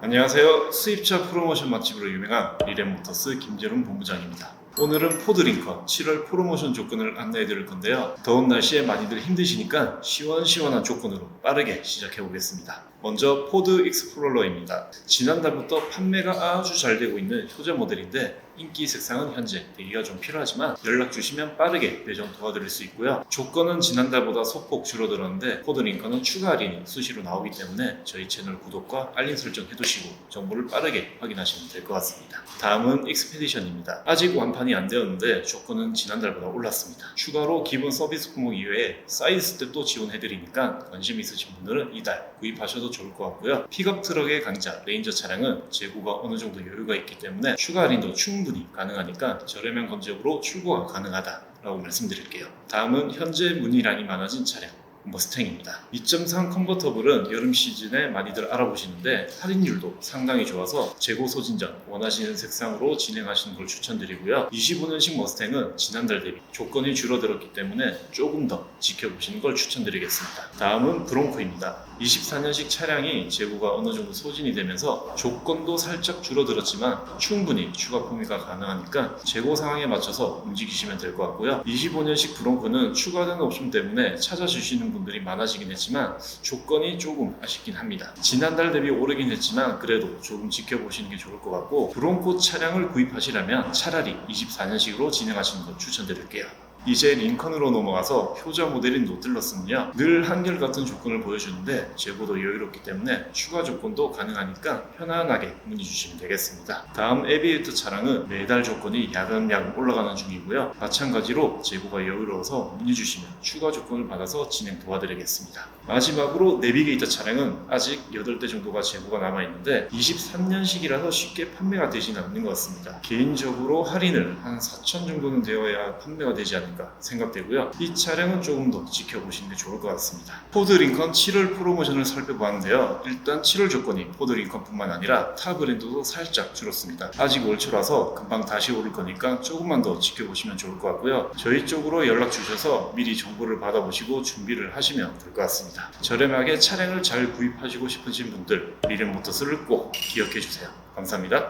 안녕하세요. 수입차 프로모션 맛집으로 유명한 리렌모터스 김재룡 본부장입니다. 오늘은 포드링컨 7월 프로모션 조건을 안내해 드릴 건데요. 더운 날씨에 많이들 힘드시니까 시원시원한 조건으로 빠르게 시작해 보겠습니다. 먼저 포드 익스플로러입니다. 지난달부터 판매가 아주 잘 되고 있는 효자 모델인데 인기 색상은 현재 대기가 좀 필요하지만 연락 주시면 빠르게 배정 도와드릴 수 있고요. 조건은 지난달보다 소폭 줄어들었는데 포드 링컨은 추가 할인이 수시로 나오기 때문에 저희 채널 구독과 알림 설정 해두시고 정보를 빠르게 확인하시면 될 것 같습니다. 다음은 익스페디션입니다. 아직 완판이 안 되었는데 조건은 지난달보다 올랐습니다. 추가로 기본 서비스 품목 이외에 사이드 스텝도 지원해드리니까 관심 있으신 분들은 이달 구입하셔도 좋을 것 같고요. 픽업 트럭의 강자 레인저 차량은 재고가 어느 정도 여유가 있기 때문에 추가 할인도 충분히 가능하니까 저렴한 검적으로 출고가 가능하다라고 말씀드릴게요. 다음은 현재 문의량이 많아진 차량. 머스탱입니다. 2.3 컨버터블은 여름 시즌에 많이들 알아보시는데 할인율도 상당히 좋아서 재고 소진전 원하시는 색상으로 진행하시는 걸 추천드리고요. 25년식 머스탱은 지난달 대비 조건이 줄어들었기 때문에 조금 더 지켜보시는 걸 추천드리겠습니다. 다음은 브롱코입니다. 24년식 차량이 재고가 어느 정도 소진이 되면서 조건도 살짝 줄어들었지만 충분히 추가 품위가 가능하니까 재고 상황에 맞춰서 움직이시면 될 것 같고요. 25년식 브롱코는 추가된 옵션 때문에 찾아주시는 분 들이 많아지긴 했지만 조건이 조금 아쉽긴 합니다. 지난달 대비 오르긴 했지만 그래도 조금 지켜보시는 게 좋을 것 같고 브롱코 차량을 구입하시려면 차라리 24년식으로 진행하시는 걸 추천드릴게요. 이제 링컨으로 넘어가서 효자 모델인 노틀러스는요 늘 한결같은 조건을 보여주는데 재고도 여유롭기 때문에 추가 조건도 가능하니까 편안하게 문의 주시면 되겠습니다. 다음 에비에이터 차량은 매달 조건이 야금야금 올라가는 중이고요. 마찬가지로 재고가 여유로워서 문의 주시면 추가 조건을 받아서 진행 도와드리겠습니다. 마지막으로 내비게이터 차량은 아직 8대 정도가 재고가 남아있는데 23년식이라서 쉽게 판매가 되지는 않는 것 같습니다. 개인적으로 할인을 한 4천 정도는 되어야 판매가 되지 않을까 생각되고요. 이 차량은 조금 더 지켜보시는 게 좋을 것 같습니다. 포드 링컨 7월 프로모션을 살펴보았는데요. 일단 7월 조건이 포드 링컨뿐만 아니라 타 브랜드도 살짝 줄었습니다. 아직 월초라서 금방 다시 오를 거니까 조금만 더 지켜보시면 좋을 것 같고요. 저희 쪽으로 연락 주셔서 미리 정보를 받아보시고 준비를 하시면 될 것 같습니다. 저렴하게 차량을 잘 구입하시고 싶으신 분들 리렌 모터스를 꼭 기억해 주세요. 감사합니다.